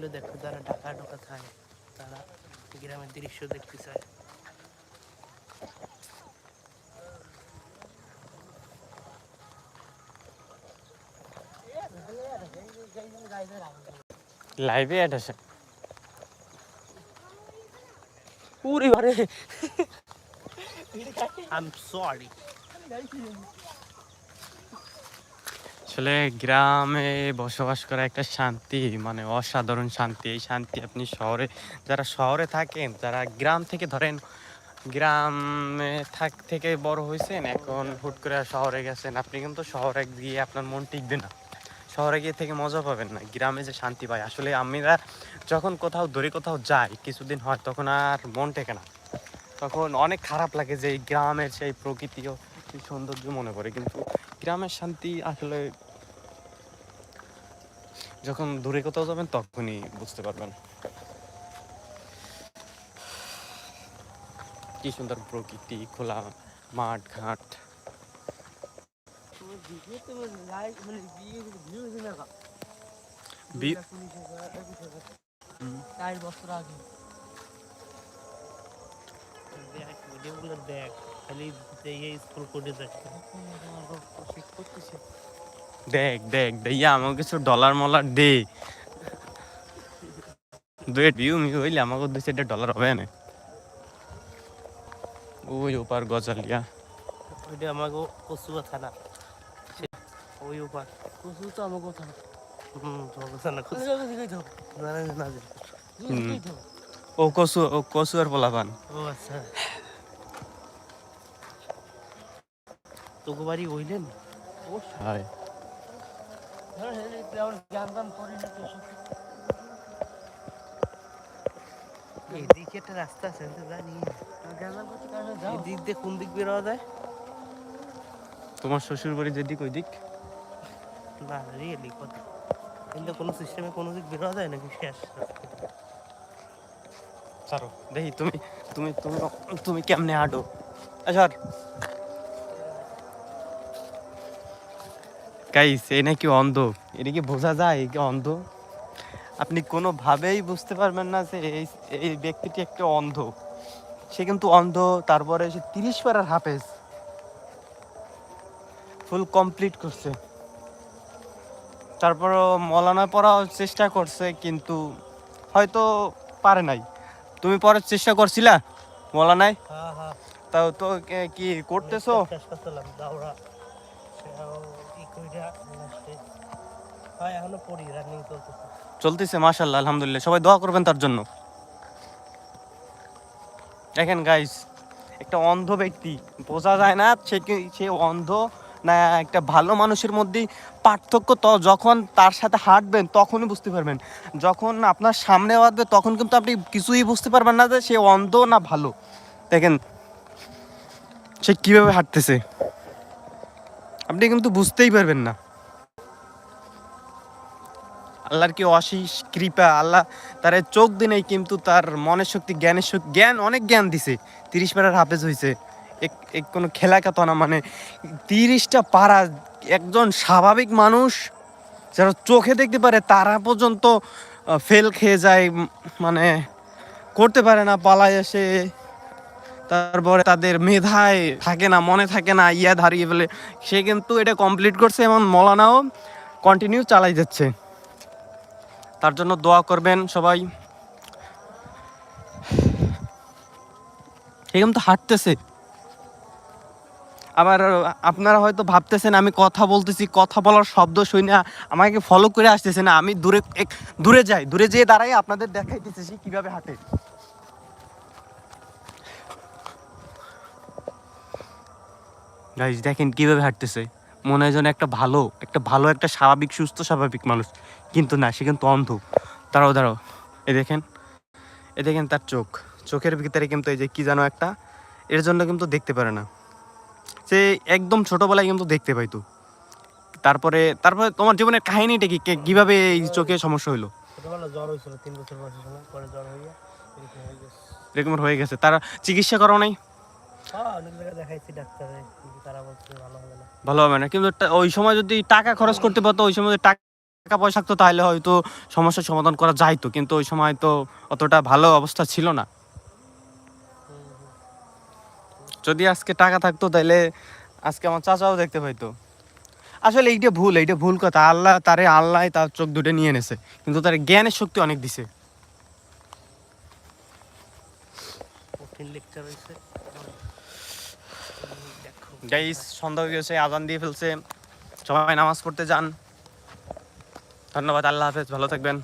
এগুলো দেখো যারা ঢাকা ঢোকা থাকে তারা গ্রামের দৃশ্য দেখতে চায়। লাইভে অ্যাড আছে। উরে বারে আই এম সরি আসলে গ্রামে বসবাস করা একটা শান্তি মানে অসাধারণ শান্তি। এই শান্তি আপনি শহরে, যারা শহরে থাকেন, যারা গ্রাম থেকে ধরেন, গ্রামে থাক থেকে বড় হয়েছেন, এখন হুট করে শহরে গেছেন, আপনি কিন্তু শহরে গিয়ে আপনার মন টিকবে না। শহরে গিয়ে থেকে মজা পাবেন না। গ্রামে যে শান্তি পায় আসলে আমরা যখন কোথাও দূরে কোথাও যাই, কিছুদিন হয়, তখন আর মন টেকে না। তখন অনেক খারাপ লাগে যে গ্রামের সেই প্রকৃতিও সৌন্দর্য মনে পড়ে কিন্তু গ্রামের শান্তি আসলে যখন দূরে কোথাও যাবেন তখনই বুঝতে পারবেন। কি সুন্দর প্রকৃতি খোলা মাঠ ঘাট। বছর আগে। দেখ খালি স্কুল করে করতেছে। দেখ দেখ দেইয়া আমাকে কিছু ডলার মলার দে দুই ভিউ মিউ হইলে আমাকে দুই চারটা ডলার হবে না ওই ওপার গজালিয়া ওইটা আমাকে কচুয়া থানা ওই উপার কচু তো আমাকে থানা হুম কচু ও কসু ও কসু আর পোলাপান ও আচ্ছা তোকে বাড়ি ওইলেন হয় এদিকে একটা রাস্তা আছে তো জানি। এদিক দিয়ে কোন দিক বেরোয়া যায়? তোমার শ্বশুর বাড়ি যেদিক ওই দিক না কিন্তু কোনো সিস্টেমে কোনো দিক বেরোয়া যায় নাকি? শেষ। ছাড়ো দেখি তুমি তুমি তুমি তুমি কেমনে হাঁটো? আচ্ছা গাইস এই নাকি অন্ধ? এটা কি বোঝা যায় এই কি অন্ধ? আপনি কোনোভাবেই বুঝতে পারবেন না যে এই এই ব্যক্তিটি একটা অন্ধ। সে কিন্তু অন্ধ তারপরে সে তিরিশ পারার হাফেজ। ফুল কমপ্লিট করছে। তারপরও মলানা পড়ার চেষ্টা করছে কিন্তু হয়তো পারে নাই। তুমি পড়ার চেষ্টা করছিলা মলানায়? হ্যাঁ হ্যাঁ। তাও তো কি করতেছো? চলতেছে। মাশাল্লাহ আলহামদুলিল্লাহ। সবাই দোয়া করবেন তার জন্য। দেখেন গাইস একটা অন্ধ ব্যক্তি, বোঝা যায় না সে সে অন্ধ না একটা ভালো মানুষের মধ্যেই পার্থক্য তো যখন তার সাথে হাঁটবেন, তখনই বুঝতে পারবেন। যখন আপনার সামনে বাঁধবে তখন কিন্তু আপনি কিছুই বুঝতে পারবেন না যে সে অন্ধ না ভালো। দেখেন, সে কীভাবে হাঁটতেছে। আপনি কিন্তু বুঝতেই পারবেন না। আল্লাহর কি অশেষ কৃপা, আল্লাহ তার চোখ দিনেই কিন্তু তার মনের শক্তি, জ্ঞানের শক্তি, জ্ঞান, অনেক জ্ঞান দিছে। তিরিশ পাড়ার হাফেজ হয়েছে এক এক কোনো খেলা কথা না মানে তিরিশটা পাড়া একজন স্বাভাবিক মানুষ যারা চোখে দেখতে পারে, তারা পর্যন্ত ফেল খেয়ে যায় মানে করতে পারে না, পালায় এসে তারপরে তাদের মেধায় থাকে না, মনে থাকে না, ইয়া হারিয়ে ফেলে। সে কিন্তু এটা কমপ্লিট করছে এবং মলানাও কন্টিনিউ চালাই যাচ্ছে। তার জন্য দোয়া করবেন সবাই। এরকম তো হাঁটতেছে। আবার আপনারা হয়তো ভাবতেছেন, আমি কথা বলতেছি, কথা বলার শব্দ শুনে আমাকে ফলো করে আসতেছে না, আমি দূরে এক- দূরে যাই, দূরে যেয়ে দাঁড়াই আপনাদের দেখাইতেছি সে কীভাবে হাঁটে। গাইজ দেখেন কীভাবে হাঁটতেছে। মনে হয় যেন একটা ভালো একটা ভালো একটা স্বাভাবিক সুস্থ স্বাভাবিক মানুষ। কিন্তু না সে কিন্তু অন্ধ। দাঁড়াও দাঁড়াও। এ দেখেন এ দেখেন তার চোখ। চোখের ভিতরে কিন্তু এই যে কী জানো একটা এর জন্য কিন্তু দেখতে পারে না। সে একদম ছোটবেলায় কিন্তু দেখতে পাইতো। তারপরে তারপরে তোমার জীবনের কাহিনীটা কি? কীভাবে এই চোখে সমস্যা হলো গেছে। এরকম হয়ে গেছে। তারা চিকিৎসা করাও নাই? ভালো হবে না। ভালো হবে না। কিন্তু ওই সময় যদি টাকা খরচ করতে পারতো ওই সময় যদি টাকা পয়সা থাকতো তাহলে হয়তো সমস্যার সমাধান করা যাইতো। কিন্তু ওই সময় তো অতটা ভালো অবস্থা ছিল না। যদি আজকে টাকা থাকতো তাহলে আজকে আমার চাচাও দেখতে পাইতো। আসলে এইটা ভুল এইটা ভুল কথা। আল্লাহ তারে আল্লাহ তার চোখ দুটো নিয়ে এনেছে। কিন্তু তার জ্ঞানের শক্তি অনেক দিছে। কঠিন লেকচার হয়েছে গাইস সন্ধ্যা হয়ে গেছে, আজান দিয়ে ফেলছে। সবাই নামাজ পড়তে যান। ধন্যবাদ, আল্লাহ হাফেজ, ভালো থাকবেন।